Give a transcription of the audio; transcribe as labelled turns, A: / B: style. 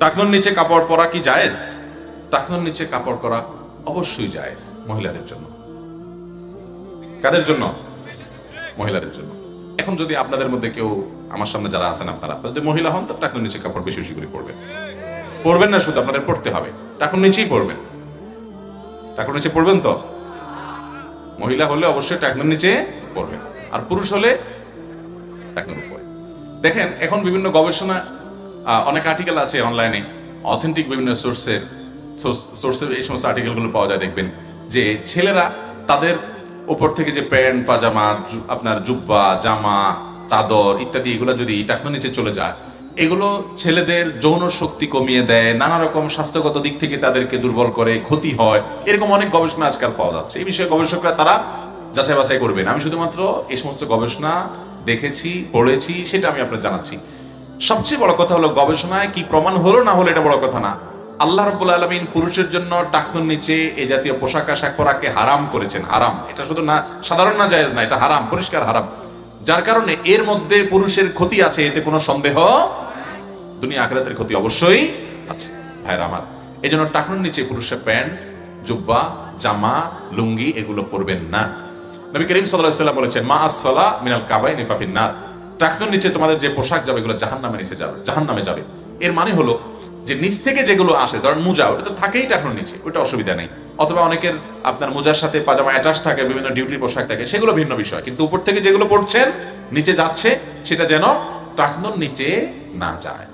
A: টাকনোর নিচে কাপড় পরা কি জায়েজ? টাকনোর নিচে কাপড় করা অবশ্যই জায়েজ মহিলাদের জন্য। কাদের জন্য? মহিলাদের জন্য। এখন যদি আপনাদের মধ্যে কেউ আমার সামনে যারা আছেন আপনারা আপনারা যদি মহিলা হন, তো টাকনোর নিচে কাপড় বেশি বেশি করে পরবেন। পরবেন না শুধু, আপনাদের পড়তে হবে। টাকুর নিচেই পড়বেন টাকুর নিচে পড়বেন তো? মহিলা হলে অবশ্যই টাকনোর নিচে পড়বেন আর পুরুষ হলে টাকনোর উপরে। দেখেন, এখন বিভিন্ন গবেষণা অনেক আর্টিকেল আছে অনলাইনে অথেন্টিক বিভিন্ন সোর্সের সোর্সের এই সমস্ত আর্টিকেলগুলো পাওয়া যায়, দেখবেন। যে ছেলেরা তাদের উপর থেকে যে প্যান্ট, পাজামা আপনার জুব্বা, জামা, চাদর ইত্যাদি, এগুলো যদি টাকনোর নিচে চলে যায়, এগুলো ছেলেদের যৌন শক্তি কমিয়ে দেয়, নানা রকম স্বাস্থ্যগত দিক থেকে তাদেরকে দুর্বল করে, ক্ষতি হয়, এরকম অনেক গবেষণা আজকাল পাওয়া যাচ্ছে। এই বিষয়ে গবেষকরা তারা যাচাই বাছাই করবেন। আমি শুধুমাত্র এই সমস্ত গবেষণা দেখেছি, পড়েছি, সেটা আমি আপনার জানাচ্ছি। সবচেয়ে বড় কথা হলো গবেষণায় কি প্রমাণ হলো না হলো এটা বড় কথা না। আল্লাহ রব্বুল আলমিন পুরুষের জন্য টাকনুর নিচে এই জাতীয় পোশাক আশাক পরাকে হারাম করেছেন, হারাম। এটা শুধু না, সাধারণ না জায়েজ না, এটা হারাম, পরিষ্কার হারাম। যার কারণে এর মধ্যে পুরুষের ক্ষতি আছে, এতে কোনো সন্দেহ দুনিয়া আখেরাতের ক্ষতি অবশ্যই আছে ভাইরা আমার। এই জন্য টাকনুর নিচে পুরুষের প্যান্ট, জুব্বা, জামা, লুঙ্গি এগুলো পরবেন না। নবী করিম আলাইহি সাল্লাম বলেছেন, মা আসফালা মিনাল কাবাই নিফাফিন নার নিচে তোমাদের যে পোশাক যাবে, এগুলো জাহান নামে নিচে যাবে জাহান নামে যাবে। এর মানে হলো যে নিচ থেকে যেগুলো আসে, ধরেন মোজা, ওটা তো থাকেই টাকনুর নিচে, ওটা অসুবিধা নেই। অথবা অনেকের আপনার মোজার সাথে পাজামা অ্যাটাচ থাকে, বিভিন্ন ডিউটি পোশাক থাকে, সেগুলো ভিন্ন বিষয়। কিন্তু উপর থেকে যেগুলো পড়ছেন, নিচে যাচ্ছে, সেটা যেন টাকনোর নিচে না যায়।